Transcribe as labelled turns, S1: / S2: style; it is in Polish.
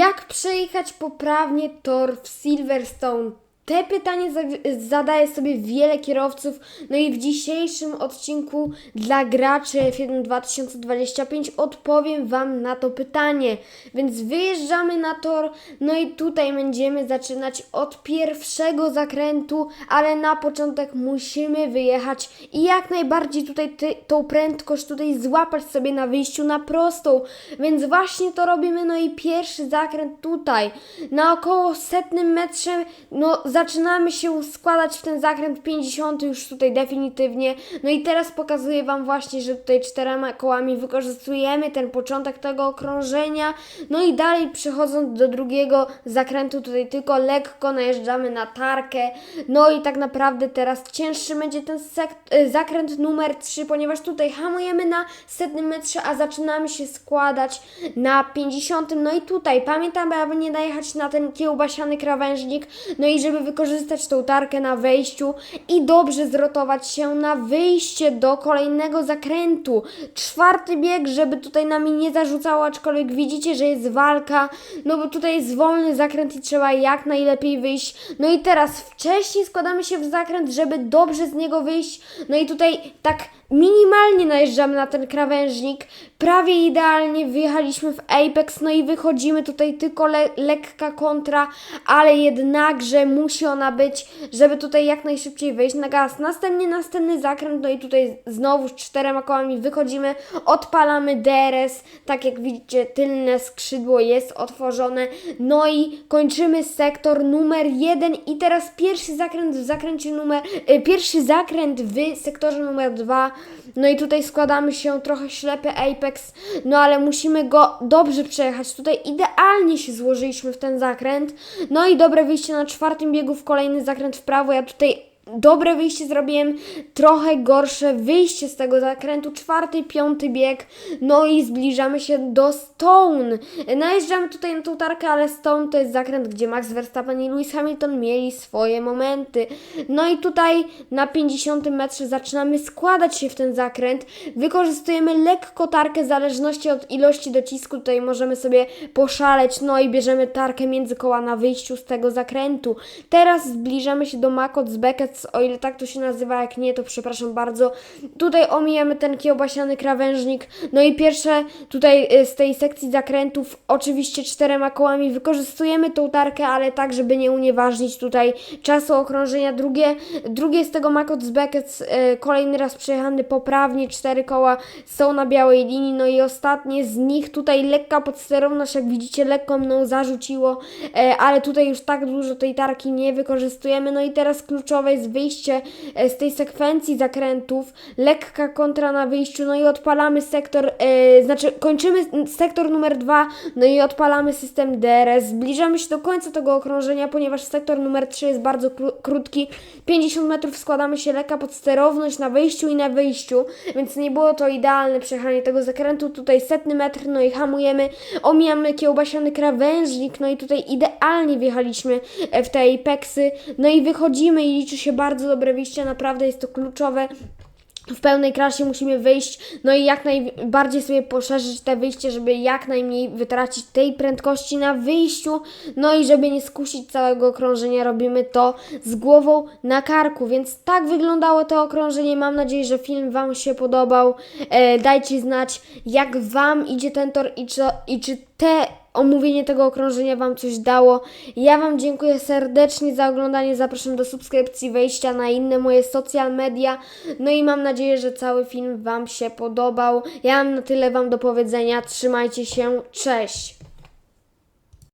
S1: Jak przejechać poprawnie tor w Silverstone? Te pytanie za- zadaje sobie wiele kierowców, no i w dzisiejszym odcinku dla graczy F1 2025 odpowiem Wam na to pytanie. Więc wyjeżdżamy na tor, no i tutaj będziemy zaczynać od pierwszego zakrętu, ale na początek musimy wyjechać i jak najbardziej tutaj ty, tą prędkość tutaj złapać sobie na wyjściu na prostą. Więc właśnie to robimy, no i pierwszy zakręt tutaj. Na około setnym metrze, no zaczynamy się składać w ten zakręt 50 już tutaj definitywnie. No i teraz pokazuję Wam właśnie, że tutaj czterema kołami wykorzystujemy ten początek tego okrążenia. No i dalej przechodząc do drugiego zakrętu tutaj tylko lekko najeżdżamy na tarkę. No i tak naprawdę teraz cięższy będzie ten y, zakręt numer 3, ponieważ tutaj hamujemy na setnym metrze, a zaczynamy się składać na 50. No i tutaj pamiętamy, aby nie najechać na ten kiełbasiany krawężnik, no i żeby wykorzystać tą tarkę na wejściu i dobrze zrotować się na wyjście do kolejnego zakrętu. Czwarty bieg, żeby tutaj nami nie zarzucało, aczkolwiek widzicie, że jest walka, no bo tutaj jest wolny zakręt i trzeba jak najlepiej wyjść. No i teraz wcześniej składamy się w zakręt, żeby dobrze z niego wyjść. No i tutaj tak minimalnie najeżdżamy na ten krawężnik, prawie idealnie wyjechaliśmy w Apex, no i wychodzimy tutaj tylko le lekka kontra, ale jednakże musi ona być, żeby tutaj jak najszybciej wejść na gaz. Następnie następny zakręt, no i tutaj znowu z czterema kołami wychodzimy, odpalamy DRS, tak jak widzicie tylne skrzydło jest otworzone, no i kończymy sektor numer jeden i teraz pierwszy zakręt w zakręcie numer, y, pierwszy zakręt w sektorze numer dwa, no i tutaj składamy się trochę ślepy Apex, no ale musimy go dobrze przejechać. Tutaj idealnie się złożyliśmy w ten zakręt. No i dobre wyjście na czwartym w kolejny zakręt w prawo. Ja tutaj dobre wyjście zrobiłem, trochę gorsze wyjście z tego zakrętu, czwarty, piąty bieg, no i zbliżamy się do Stone. Najeżdżamy tutaj na tą tarkę, ale Stone to jest zakręt, gdzie Max Verstappen i Lewis Hamilton mieli swoje momenty. No i tutaj na 50 metrze zaczynamy składać się w ten zakręt, wykorzystujemy lekko tarkę w zależności od ilości docisku, tutaj możemy sobie poszaleć, no i bierzemy tarkę między koła na wyjściu z tego zakrętu. Teraz zbliżamy się do Makot z Beckett, o ile tak to się nazywa, jak nie, to przepraszam bardzo. Tutaj omijamy ten kiełbasiany krawężnik, no i pierwsze tutaj y, z tej sekcji zakrętów, oczywiście czterema kołami wykorzystujemy tą tarkę, ale tak, żeby nie unieważnić tutaj czasu okrążenia. Drugie, drugie z tego Makot z Beckett, y, kolejny raz przejechany poprawnie, cztery koła są na białej linii, no i ostatnie z nich tutaj lekka podsterowność, jak widzicie, lekko mną zarzuciło, e, ale tutaj już tak dużo tej tarki nie wykorzystujemy. No i teraz kluczowe jest wyjście e, z tej sekwencji zakrętów, lekka kontra na wyjściu, no i odpalamy sektor, e, znaczy kończymy sektor numer dwa, no i odpalamy system DRS. Zbliżamy się do końca tego okrążenia, ponieważ sektor numer 3 jest bardzo kró- krótki, 50 metrów składamy się lekka podsterowność na wejściu i na wyjściu, więc nie było to idealne przejechanie tego zakrętu. Tutaj setny metr, no i hamujemy, omijamy kiełbasiany krawężnik, no i tutaj idealnie wjechaliśmy e, w te apexy, no i wychodzimy i liczy się bardzo dobre wyjście, naprawdę jest to kluczowe. W pełnej krasie musimy wyjść, no i jak najbardziej sobie poszerzyć te wyjście, żeby jak najmniej wytracić tej prędkości na wyjściu, no i żeby nie skusić całego okrążenia, robimy to z głową na karku, więc tak wyglądało to okrążenie, mam nadzieję, że film Wam się podobał, e, dajcie znać jak Wam idzie ten tor i czy, i czy te omówienie tego okrążenia Wam coś dało. Ja Wam dziękuję serdecznie za oglądanie. Zapraszam do subskrypcji, wejścia na inne moje social media. No i mam nadzieję, że cały film Wam się podobał. Ja mam na tyle Wam do powiedzenia. Trzymajcie się. Cześć!